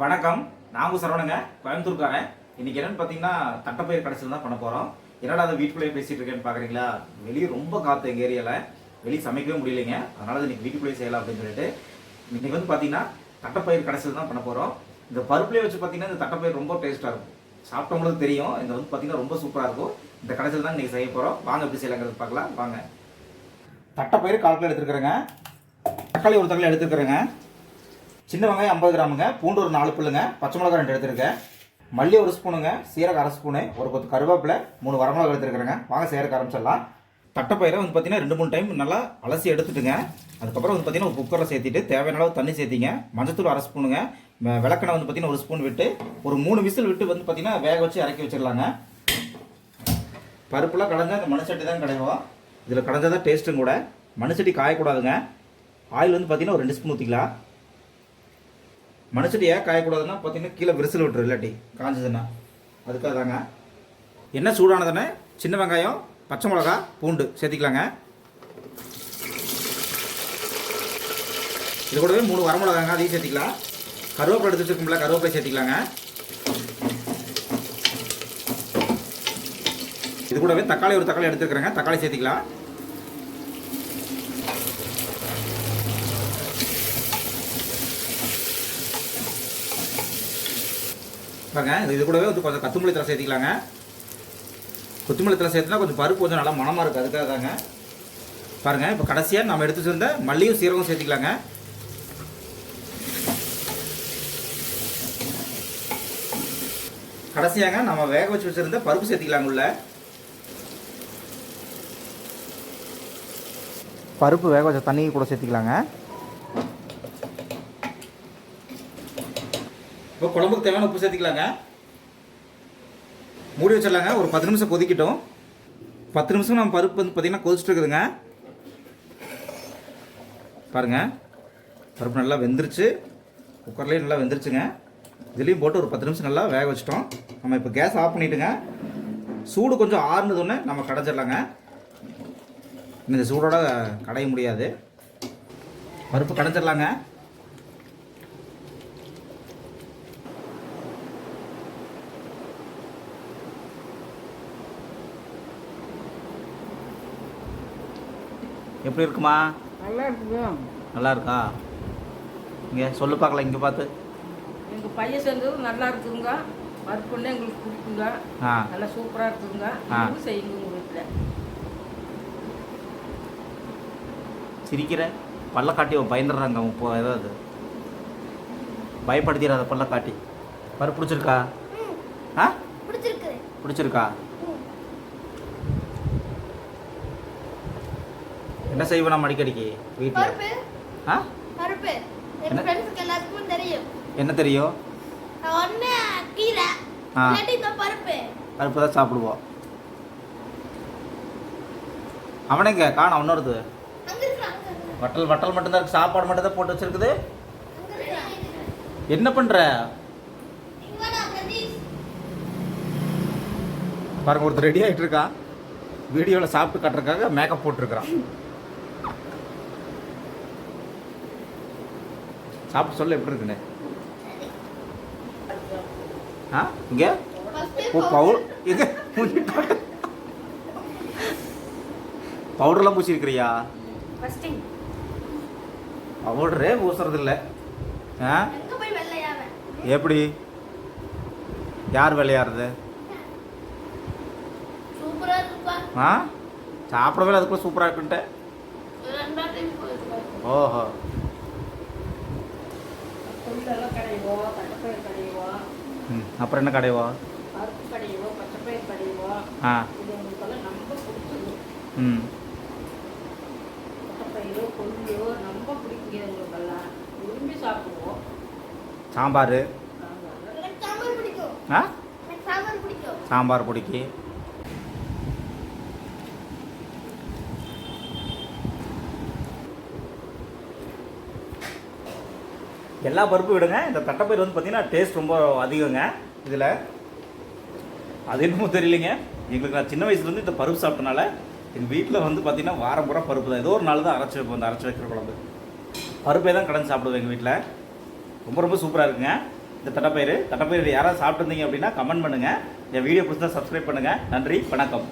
வணக்கம். நாங்கள் சரவணங்க கோயம்புத்தூர்காரன். இன்னைக்கு என்னன்னு பார்த்தீங்கன்னா தட்டப்பயிர் கடைசியில் தான் பண்ண போகிறோம் என்னடா அதை வீட்டுக்குள்ளேயே பேசிட்டு இருக்கேன்னு பார்க்குறீங்களா வெளியே ரொம்ப காற்று எங்கள் ஏரியாவில் வெளியே சமைக்கவே முடியலைங்க. அதனால தான் இன்னைக்கு வீட்டுக்குள்ளேயே செய்யலாம் அப்படின்னு சொல்லிட்டு இன்னைக்கு வந்து பார்த்தீங்கன்னா தட்டப்பயிர் கடைசியில் தான் பண்ண போகிறோம் இந்த பருப்புலேயே வச்சு பார்த்தீங்கன்னா இந்த தட்டப்பயிர் ரொம்ப டேஸ்ட்டாக இருக்கும். சாப்பிட்டவங்களுக்கு தெரியும். இந்த வந்து பார்த்தீங்கன்னா ரொம்ப சூப்பராக இருக்கும். இந்த கடைசியில் தான் இன்றைக்கி செய்ய போகிறோம் வாங்க எப்படி செய்யலாங்கிறது பார்க்கலாம். வாங்க. தட்டைப்பயிறு கால் கிலோ எடுத்துருக்குறேங்க. தக்காளி ஒரு தக்காளி எடுத்துருக்குறேங்க. சின்ன வெங்காயம் ஐம்பது கிராமுங்க பூண்டு ஒரு நாலு புல்லுங்க பச்சை மிளகாய் ரெண்டு எடுத்துருக்கேன். மல்லி ஒரு ஸ்பூனுங்க சீரகம் அரை ஸ்பூனு ஒரு கொத்து கருவேப்பிலை மூணு வரமிளகா எடுத்துருக்குறேங்க. வாங்க செய்யறக்கு ஆரம்பிச்சிடலாம். தட்டைப்பயிரை வந்து பார்த்தீங்கன்னா ரெண்டு மூணு டைம் நல்லா அலசி எடுத்துட்டுங்க. அதுக்கப்புறம் வந்து பார்த்தீங்கன்னா ஒரு குக்கரில் சேர்த்திட்டு தேவையான அளவு தண்ணி சேர்த்திங்க. மஞ்சத்தூள் அரை ஸ்பூனுங்க. வெ- விளக்கெண்ணெய் வந்து பார்த்தீங்கன்னா ஒரு ஸ்பூன் விட்டு ஒரு மூணு விசில் விட்டு வந்து பார்த்தீங்கன்னா வேக வச்சு இறக்கி வச்சிடலாங்க. பருப்புலாம் கடைஞ்சால் இந்த மணச்சட்டி தான் கிடைக்கும் இதில் கடைஞ்சா தான் டேஸ்ட்டும் கூட. மணச்சட்டி காயக்கூடாதுங்க. ஆயில் வந்து பார்த்தீங்கன்னா ஒரு ரெண்டு ஸ்பூன் ஊற்றிக்கலாம் மனுஷட்டு ஏன் காயக்கூடாதுன்னா பார்த்தீங்கன்னா கீழே விரிசல் விட்டுரு இல்லாட்டி காஞ்சதுன்னா. அதுக்காக தாங்க என்ன சூடானதுன்னு சின்ன வெங்காயம் பச்சை மிளகா பூண்டு சேர்த்திக்கலாங்க. இது கூடவே மூணு வரமிளகாங்க அதையும் சேர்த்திக்கலாம். கருவேப்பிலை எடுத்து வச்சிருக்கோம்ல கருவேப்பிலை சேர்த்திக்கலாங்க. இது கூடவே தக்காளி ஒரு தக்காளி எடுத்துருக்குறேங்க. தக்காளி சேர்த்திக்கலாம். பாருங்க இது- கூடவே வந்து கொஞ்சம் கொத்தமல்லி தலை சேர்த்திக்கலாங்க. கொத்தமல்லி தலை சேர்த்துனா கொஞ்சம் பருப்பு கொஞ்சம் நல்லா மனமாக இருக்குது அதுக்காக தாங்க. பாருங்கள் இப்போ கடைசியாக நம்ம எடுத்து வச்சிருந்த மல்லியும் சீரகம் சேர்த்திக்கலாங்க. கடைசியாங்க நம்ம வேக வச்சு வச்சுருந்த பருப்பு சேர்த்திக்கலாங்க உள்ள. பருப்பு வேக வச்ச தண்ணி கூட சேர்த்திக்கலாங்க. இப்போ குழம்புக்கு தேவையான உப்பு சேர்த்துக்கலாங்க. மூடி வச்சிடலாங்க. ஒரு பத்து நிமிஷம் கொதிக்கட்டும். பத்து நிமிஷம் நம்ம பருப்பு வந்து பார்த்தீங்கன்னா கொதிச்சுட்டு இருக்குதுங்க. பாருங்கள் பருப்பு நல்லா வெந்துருச்சு. குக்கர்லேயும் நல்லா வெந்துருச்சுங்க. இதுலேயும் போட்டு ஒரு பத்து நிமிஷம் நல்லா வேக வச்சிட்டோம். நம்ம இப்போ கேஸ் ஆஃப் பண்ணிட்டுங்க. சூடு கொஞ்சம் ஆறுனதுன்னு நம்ம கடைஞ்சிடலாங்க இந்த சூடோட கடைய முடியாது. பருப்பு கடைஞ்சிடலாங்க எப்படி இருக்குமா? நல்லா இருக்குங்க. நல்லா இருக்கா? இங்கே சொல்லு பார்க்கலாம் இங்கே பார்த்து. எங்கள் பையன் செஞ்சது நல்லா இருக்குங்க பருப்புன்னு எங்களுக்கு பிடிக்குங்க ஆ. நல்லா சூப்பராக இருக்குங்க செய்யுங்க உங்கள் வீட்டில் சிரிக்கிற? பல்ல காட்டி பயந்துடுறாங்க அவன் இப்போ ஏதாவது பயப்படுத்திடாத பல்ல காட்டி. பருப்பு பிடிச்சிருக்கா? ஆ? பிடிச்சிருக்கு. பிடிச்சிருக்கா? என்ன செய்வோம் நம்ம அடிக்கடிக்கு? வீட்டில் ஆ? என்ன? தெரியும். பருப்பு. தான் சாப்பிடுவோம் அவனைங்க காணும் இன்னொருது. அங்க இருக்கு அங்க இருக்கு. வட்டல் வட்டல் மட்டும்தான் இருக்கு. சாப்பாடு மட்டும் தான் போட்டு வச்சிருக்குது. என்ன பிரதீஷ். பாருங்க ஒருத்தர் ரெடி ஆகிட்டு இருக்கான். வீடியோவில் சாப்பிட்டு காட்டுறதுக்காக மேக்கப் போட்டிருக்கிறான். சாப்பிட்டு சொல்ல எப்படி இருக்குன்னு. ஆ இங்கே? ஓ. பவுல் இங்க பவுடர்லாம் பூசிருக்கிறியா. பவுடரே பூசுறது இல்லை ஆ? எப்படி? யார் விளையாடுறது. ஆ? சாப்பிடவே அதுக்குள்ள சூப்பராக இருக்குன்ட்டு. ஓஹோ. புல்லெல்லாம் கடைவோம் தட்டைப்பயிர் கடைவோம் ம் அப்புறம் என்ன கடைவா? பருப்பு கடைவோம் பச்சைப்பயிர் கடைவோம் ஆ. இது உங்களுக்கெல்லாம் ரொம்ப பிடிச்சது ம். தட்டைப்பயிரோ கொள்ளியோ ரொம்ப பிடிக்குங்க உங்களுக்கெல்லாம். விரும்பி சாப்பிடுவோம். சாம்பார். பிடிக்கும். ஆ? சாம்பார் பிடிக்கும். சாம்பார் பிடிக்கி. எல்லா பருப்பும் விடுங்க. இந்த தட்டைப்பயிர் வந்து பார்த்தீங்கன்னா டேஸ்ட் ரொம்ப அதிகங்க. இதில் அது என்னமோ தெரியலைங்க. எங்களுக்கு நான் சின்ன வயசுலேருந்து இந்த பருப்பு சாப்பிட்டனால எங்கள் வீட்டில் வந்து பார்த்திங்கன்னா வாரம் பூரா பருப்பு தான். ஏதோ ஒரு நாள் தான் அரைச்சி வைப்போம். இந்த அரைச்சி வைக்கிற குழம்பு. பருப்பே தான் கடந்து சாப்பிடுவோம் எங்கள் வீட்டில் ரொம்ப ரொம்ப சூப்பராக இருக்குங்க. இந்த தட்டைப்பயிறு தட்டைப்பயிறு யாராவது சாப்பிட்டுருந்தீங்க அப்படின்னா கமெண்ட் பண்ணுங்கள் என் வீடியோ பிடிச்சா சப்ஸ்கிரைப் பண்ணுங்கள் நன்றி. வணக்கம்.